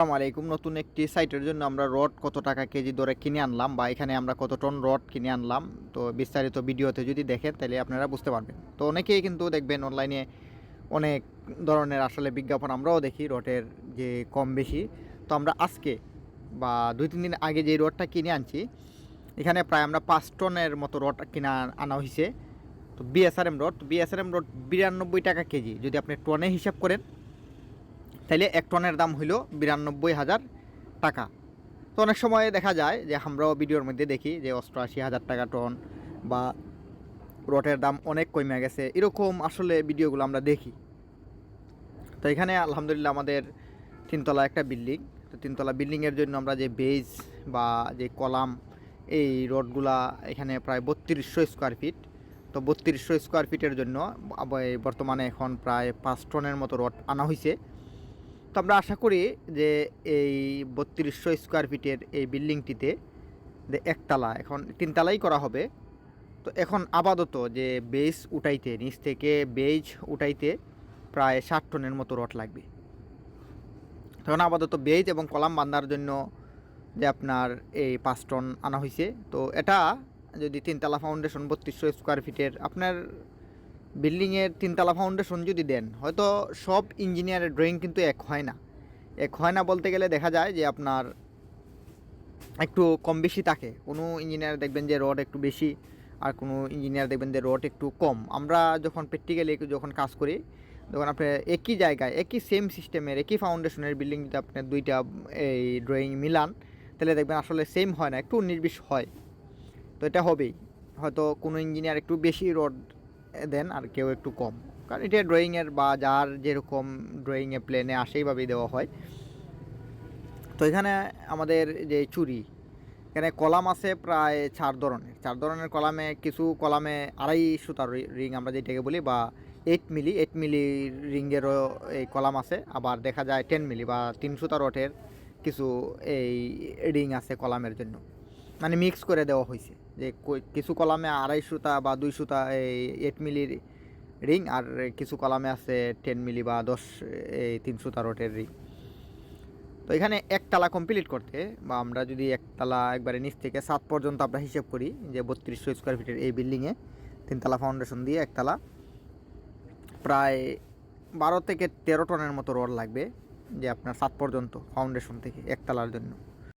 আসসালামু আলাইকুম। নতুন একটি সাইটের জন্য আমরা রড কত টাকা কেজি দরে কিনে আনলাম বা এখানে আমরা কত টন রড কিনে আনলাম। তো বিস্তারিত ভিডিওতে যদি দেখেন, তাহলে আপনারা বুঝতে পারবেন। তো অনেকেই কিন্তু দেখবেন অনলাইনে অনেক ধরনের আসলে বিজ্ঞাপন আমরাও দেখি, রডের যে কম বেশি। তো আমরা আজকে বা দুই, তিন দিন আগে যে রডটা কিনে আনছি, এখানে প্রায় আমরা পাঁচ টনের মতো রড কিনা আনা হয়েছে তো বিএসআরএম রড বিএসআরএম রড বিরানব্বই টাকা কেজি। যদি আপনি টনে হিসাব করেন তাহলে এক টনের দাম হইল বিরানব্বই হাজার টাকা। তো অনেক সময় দেখা যায় যে আমরাও ভিডিওর মধ্যে দেখি যে অষ্টআশি হাজার টাকা টন বা রটের দাম অনেক কমে গেছে, এরকম আসলে ভিডিওগুলো আমরা দেখি। তো এখানে আলহামদুলিল্লাহ আমাদের তিনতলা একটা বিল্ডিং, তো তিনতলা বিল্ডিংয়ের জন্য আমরা যে বেজ বা যে কলাম, এই রডগুলা এখানে প্রায় বত্রিশশো স্কোয়ার ফিট তো বত্রিশশো স্কোয়ার ফিটের জন্য বর্তমানে এখন প্রায় পাঁচ টনের মতো রড আনা হয়েছে তো আমরা আশা করি যে এই বত্রিশশো স্কোয়ার ফিটের এই বিল্ডিংটিতে যে একতলা, এখন তিনতলাই করা হবে। তো এখন আপাতত যে বেস উঠাইতে, নিচ থেকে বেজ উঠাইতে প্রায় ষাট টনের মতো রড লাগবে। তখন আপাতত বেজ এবং কলাম বান্ধার জন্য যে আপনার এই পাঁচ টন আনা হয়েছে তো এটা যদি তিনতলা ফাউন্ডেশন বত্রিশশো স্কোয়ার ফিটের আপনার বিল্ডিংয়ের তিনতলা ফাউন্ডেশন যদি দেন, হয়তো সব ইঞ্জিনিয়ারের ড্রয়িং কিন্তু এক হয় না। এক হয় না বলতে গেলে দেখা যায় যে আপনার একটু কম বেশি থাকে। কোনো ইঞ্জিনিয়ার দেখবেন যে রড একটু বেশি, আর কোনো ইঞ্জিনিয়ার দেখবেন যে রড একটু কম। আমরা যখন প্র্যাকটিক্যালি যখন কাজ করি, তখন আপনি একই জায়গায়, একই সেম সিস্টেমের একই ফাউন্ডেশনের বিল্ডিং যদি আপনি দুইটা, এই ড্রয়িং মিলান, তাহলে দেখবেন আসলে সেম হয় না, একটু নির্বিষ হয়। তো এটা হবেই। হয়তো কোনো ইঞ্জিনিয়ার একটু বেশি রড দেন আর কেউ একটু কম। কারণ এটা ড্রয়িংয়ের বা যার যেরকম ড্রয়িংয়ে প্লেনে আসেইভাবেই দেওয়া হয়। তো এখানে আমাদের যে চুরি, এখানে কলাম আছে প্রায় চার ধরনের। চার ধরনের কলামে কিছু কলামে আড়াই সুতার রিং আমরা যেটাকে বলি, বা এইট মিলি এইট মিলি রিংয়েরও এই কলাম আছে। আবার দেখা যায় টেন মিলি বা তিন সুতা রটের কিছু এই রিং আছে কলামের জন্য। মানে মিক্স করে দেওয়া হয়েছে যে কিছু কলামে আড়াই সুতা বা দুই সুতা এই এইট মিলির রিং আর কিছু কলামে আছে টেন মিলি বা দশ, এই তিন সুতা রটের রিং তো এখানে একতলা কমপ্লিট করতে বা আমরা যদি একতলা একবারে নিচ থেকে সাত পর্যন্ত আমরা হিসেব করি যে বত্রিশশো স্কোয়ার ফিটের এই বিল্ডিংয়ে তিনতলা ফাউন্ডেশন দিয়ে একতলা প্রায় বারো থেকে তেরো টনের মতো রড লাগবে যে আপনার সাত পর্যন্ত ফাউন্ডেশন থেকে একতলার জন্য।